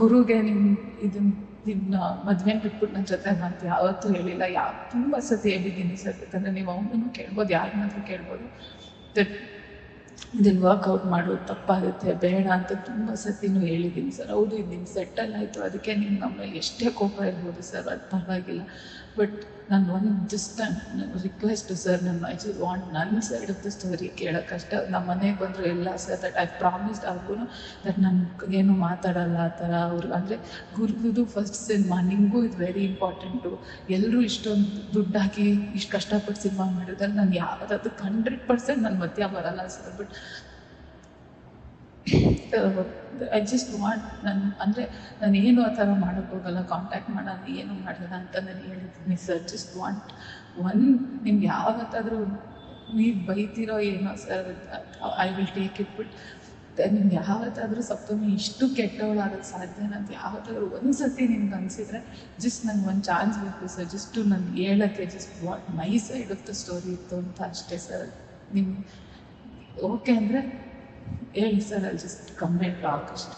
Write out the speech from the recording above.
ಗುರುಗೆ ನಿಮ್ಮ ಇದನ್ನ ನಿನ್ನ ಮದ್ವೆನ ಬಿಟ್ಬಿಟ್ಟು ನನ್ನ ಜೊತೆ ಮಾಡ್ತೀವಿ ಯಾವತ್ತೂ ಹೇಳಿಲ್ಲ. ಯಾವ ತುಂಬ ಸತಿ ಹೇಳಿದ್ದೀನಿ ಸರ್. ಯಾಕಂದರೆ ನೀವು ಅವನನ್ನು ಕೇಳ್ಬೋದು, ಯಾರನ್ನಾದ್ರೂ ಕೇಳ್ಬೋದು. ದಟ್ ಇದನ್ನು ವರ್ಕೌಟ್ ಮಾಡೋದು ತಪ್ಪಾಗುತ್ತೆ, ಬೇಡ ಅಂತ ತುಂಬ ಸತಿನೂ ಹೇಳಿದ್ದೀನಿ ಸರ್. ಹೌದು ಇದು ನಿಮ್ಮ ಸೆಟ್ಟಲ್ ಆಯಿತು. ಅದಕ್ಕೆ ನಿಮ್ಮ ನಮ್ಮ ಎಷ್ಟೇ ಕೋಪ ಇರ್ಬೋದು ಸರ್, ಅದು ಪರವಾಗಿಲ್ಲ. ಬಟ್ ನಾನು ಒಂದು ಜಸ್ಟ್ ರಿಕ್ವೆಸ್ಟು ಸರ್ ನನ್ನ ಐ ಜಸ್ಟ್ ವಾಂಟ್ ನನ್ನ ಸೈಡ್ ಆಫ್ ದ ಸ್ಟೋರಿ ಕೇಳೋಕ್ಕಷ್ಟೇ ನಮ್ಮ ಮನೆಗೆ ಬಂದರೂ ಎಲ್ಲ ಸರ್ ದಟ್ ಐ ಪ್ರಾಮಿಸ್ಡ್ ಅವ್ರಿಗೂ ದಟ್ ನಾನು ಏನು ಮಾತಾಡಲ್ಲ ಆ ಥರ ಅವ್ರು. ಅಂದರೆ ಗುರುದು ಫಸ್ಟ್ ಸಿನಿಮಾ ನಿಮಗೂ ಇದು ವೆರಿ ಇಂಪಾರ್ಟೆಂಟು ಎಲ್ಲರೂ ಇಷ್ಟೊಂದು ದುಡ್ಡು ಹಾಕಿ ಇಷ್ಟು ಕಷ್ಟಪಟ್ಟು ಸಿನಿಮಾ ಮಾಡಿದ್ರೆ ನಾನು ಯಾವುದಾದ್ರು ಹಂಡ್ರೆಡ್ ಪರ್ಸೆಂಟ್ ನನ್ನ ಮಧ್ಯ ಬರಲ್ಲ sir but I just want ನನ್ನ ಅಂದರೆ ನಾನು ಏನು ಆ ಥರ ಮಾಡೋಕ್ಕೆ ಹೋಗಲ್ಲ ಕಾಂಟ್ಯಾಕ್ಟ್ ಮಾಡೋಣ ಏನು ಮಾಡಲ್ಲ ಅಂತ ನಾನು ಹೇಳಿದ್ದೀನಿ ಸರ್ ಜಸ್ಟ್ ವಾಂಟ್ ಒನ್ ನಿಮ್ಗೆ ಯಾವತ್ತಾದರೂ ನೀವು ಬೈತೀರೋ ಏನೋ sir I will take it ಬಿಟ್ ನಿಮ್ಗೆ ಯಾವತ್ತಾದರೂ ಸಪ್ತಮಿ ಇಷ್ಟು ಕೆಟ್ಟವಳಾಗೋದು ಸಾಧ್ಯನ ಅಂತ ಯಾವತ್ತಾದರೂ ಒಂದು ಸತಿ ನಿಮ್ಗೆ ಅನಿಸಿದ್ರೆ ಜಸ್ಟ್ ನಂಗೆ ಒಂದು ಚಾನ್ಸ್ ಬೇಕು ಸರ್ ಜಸ್ಟು ನನಗೆ ಹೇಳೋಕ್ಕೆ just what my side of the story ಇತ್ತು ಅಂತ ಅಷ್ಟೇ ಸರ್ ನಿಮ್ಮ ಓಕೆ ಅಂದರೆ ಹೇಳಿ ಸರ್ ಅಲ್ಲಿ ಜಸ್ಟ್ ಕಮೆಂಟ್ ಟಾಕ್ ಅಷ್ಟೇ